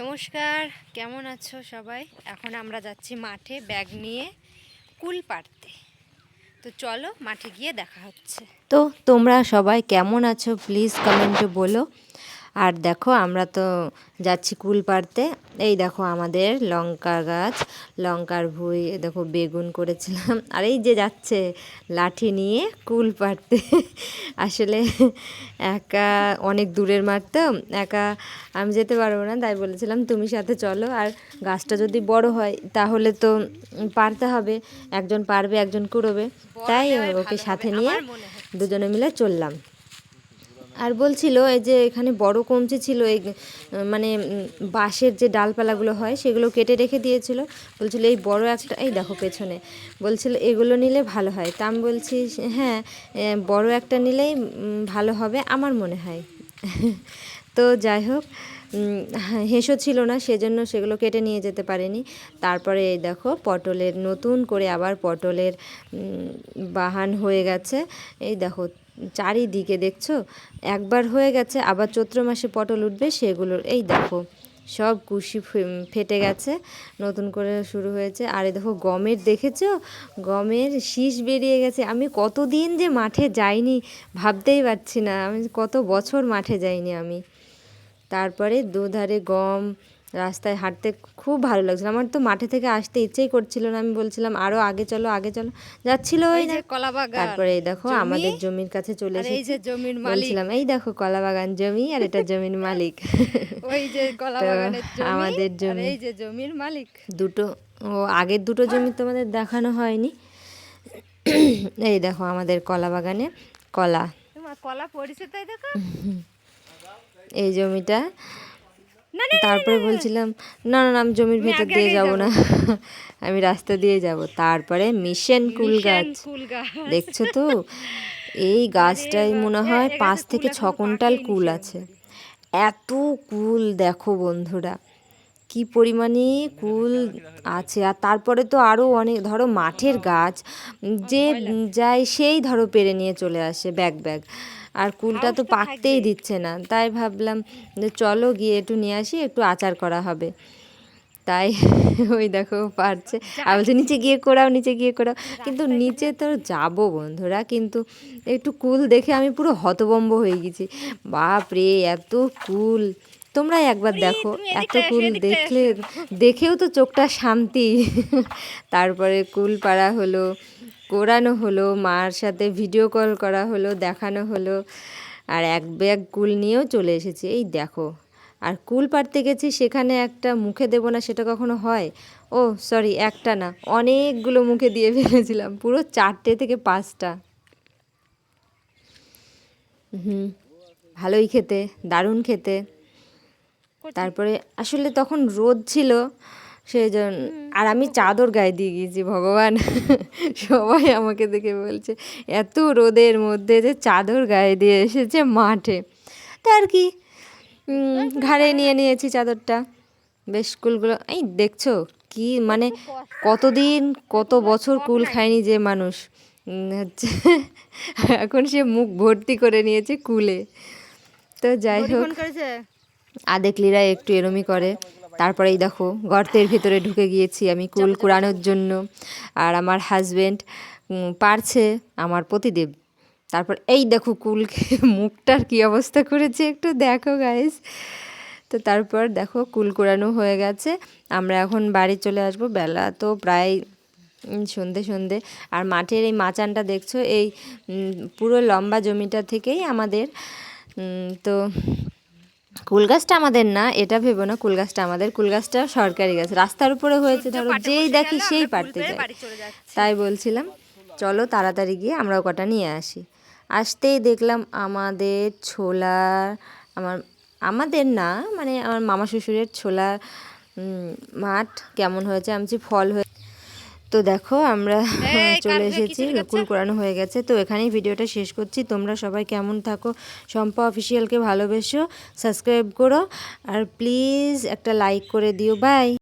নমস্কার, কেমন আছো সবাই? এখন আমরা যাচ্ছি মাঠে ব্যাগ নিয়ে কুল পাড়তে। তো চলো মাঠে গিয়ে দেখা হচ্ছে। তো তোমরা সবাই কেমন আছো? প্লিজ কমেন্টে বলো। আর দেখো আমরা তো যাচ্ছি কুল পাড়তে। এই দেখো আমাদের লঙ্কা গাছ লঙ্কার ভুঁই দেখো বেগুন করেছিলাম। আর এই যে যাচ্ছে লাঠি নিয়ে কুল পাড়তে। আসলে একা অনেক দূরের মাঠ তো একা আমি যেতে পারব না তাই বলেছিলাম তুমি সাথে চলো। আর গাছটা যদি বড় হয় তাহলে তো পারতে হবে একজন পারবে একজন কুড়োবে। তাই ওকে সাথে নিয়ে দুজনে মিলে চললাম। আর বলছিল, এই যে এখানে বড় কমচি ছিল, এই মানে বাঁশের যে ডালপালাগুলো হয়, সেগুলো কেটে রেখে দিয়েছিল। বলছিল, এই বড় একটা এই দেখো পেছনে। বলছিল, এগুলো নিলে ভালো হয়। তা আমি বলছি হ্যাঁ বড় একটা নিলেই ভালো হবে আমার মনে হয়। তো যাই হোক হেঁসো ছিল না, সেজন্য সেগুলো কেটে নিয়ে যেতে পারেনি। তারপরে এই দেখো, পটলের, নতুন করে আবার পটলের বাহান হয়ে গেছে। এই দেখো চারিদিকে দেখছ? একবার হয়ে গেছে, আবার চৈত্র মাসে পটল উঠবে সেগুলোর এই দেখো, সব কুশি ফেটে গেছে, নতুন করে শুরু হয়েছে। আর দেখো, গমের, দেখেছ? গমের শীষ বেরিয়ে গেছে। আমি কতদিন যে মাঠে যাইনি ভাবতেই পারছি না। আমি কত বছর মাঠে যাইনি আমি। তারপরে দুধারে গম রাস্তায় হাঁটতে খুব ভালো লাগছিল। আমার তো মাঠে থেকে আসতে ইচ্ছেই করছিল না। আমি বলছিলাম আরও আগে চলো আগে চলো। যাচ্ছিল ওই না কলা বাগান তারপরে এই দেখো আমাদের জমির কাছে চলে আর এই যে জমির মালিক। বলছিলাম এই দেখো কলা বাগান জমি আর এটা জমির মালিক। ওই যে কলা বাগানের জমি আমাদের জমি। এই যে জমির মালিক। দুটো ও আগের দুটো জমি তোমাদের দেখানো হয়নি। এই দেখো আমাদের কলা বাগানে কলা। তোমার কলা পড়েছে তাই দেখো। এই জমিটা তারপরে বলছিলাম না না না, আমি জমির ভেতর দিয়ে যাব না। আমি রাস্তা দিয়ে যাব। তারপরে মিশন কুল গাছ। কুল গাছ। দেখছ তো? এই গাছটাই মনে হয় পাঁচ থেকে ছ কুইন্টাল কুল আছে। এত কুল দেখো বন্ধুরা কি পরিমাণে কুল আছে। আর তারপরে তো আরও অনেক ধরো মাঠের গাছ যে যায় সেই ধরো পেরে নিয়ে চলে আসে ব্যাগ ব্যাগ। আর কুলটা তো পাকতেই দিচ্ছে না। তাই ভাবলাম যে চলো গিয়ে একটু নিয়ে আসি একটু আচার করা হবে। তাই ওই দেখো পারছে। আর বলছে নিচে গিয়ে করাও নিচে গিয়ে করাও। কিন্তু নিচে তো যাব বন্ধুরা কিন্তু একটু কুল দেখে আমি পুরো হতবম্ব হয়ে গেছি। বাপ রে এত কুল! তোমরা একবার দেখো এত কুল দেখলে দেখেও তো চোখটা শান্তি। তারপরে কুল পাড়া হলো কোরানো হলো মার সাথে ভিডিও কল করা হলো দেখানো হলো আর এক ব্যাগ কুল নিয়েও চলে এসেছি। এই দেখো আর কুল পাড়তে গেছি সেখানে একটা মুখে দেবো না সেটা কখনো হয়? ও সরি একটা না অনেকগুলো মুখে দিয়ে ফেলেছিলাম পুরো চারটে থেকে পাঁচটা। হুম ভালোই খেতে দারুণ খেতে। তারপরে আসলে তখন রোদ ছিল সেই জন্য আর আমি চাদর গায়ে দিয়ে গিয়েছি ভগবান। সবাই আমাকে দেখে বলছে এত রোদের মধ্যে যে চাদর গায়ে দিয়ে এসেছে মাঠে। তা আর কি ঘাড়ে নিয়ে নিয়েছি চাদরটা। বেশ কুলগুলো এই দেখছ কি মানে কতদিন কত বছর কুল খায়নি যে মানুষ। হচ্ছে এখন সে মুখ ভর্তি করে নিয়েছে কুলে। তো যাই হোক। ফোন করেছে আদেকলিরা একটু এরমই করে। তারপরেই দেখো গর্তের ভিতরে ঢুকে গিয়েছি আমি কুল কুড়ানোর জন্য। আর আমার হাজবেন্ড পারছে আমার প্রতিদেব তারপর এই দেখো কুল খেয়ে মুখটার কি অবস্থা করেছে একটু দেখো গাইস তো তারপর দেখো কুল কুড়ানো হয়ে গেছে। আমরা এখন বাড়ি চলে আসব বেলা তো প্রায় সন্ধে সন্ধে। আর মাঠের এই মাচানটা দেখছ এই পুরো লম্বা জমিটা থেকেই আমাদের তো কুল গাছটা আমাদের না এটা ভেবো না কুল গাছটা আমাদের। কুল গাছটা সরকারি গাছ। রাস্তার উপরে হয়েছে ধরো যেই দেখি সেই পারতে যায়। তাই বলছিলাম চলো তাড়াতাড়ি গিয়ে আমরাও কটা নিয়ে আসি। আসতেই দেখলাম আমাদের ছোলা আমার আমাদের না মানে আমার মামা শ্বশুরের ছোলা মাঠ কেমন হয়েছে আমি ফল হয়ে তো দেখো আমরা চলে এসেছি কুল করানো হয়ে গেছে। তো এখানেই ভিডিওটা শেষ করছি। তোমরা সবাই কেমন থাকো? শম্পা অফিসিয়ালকে ভালোবেসো সাবস্ক্রাইব করো আর প্লিজ একটা লাইক করে দিও। বাই!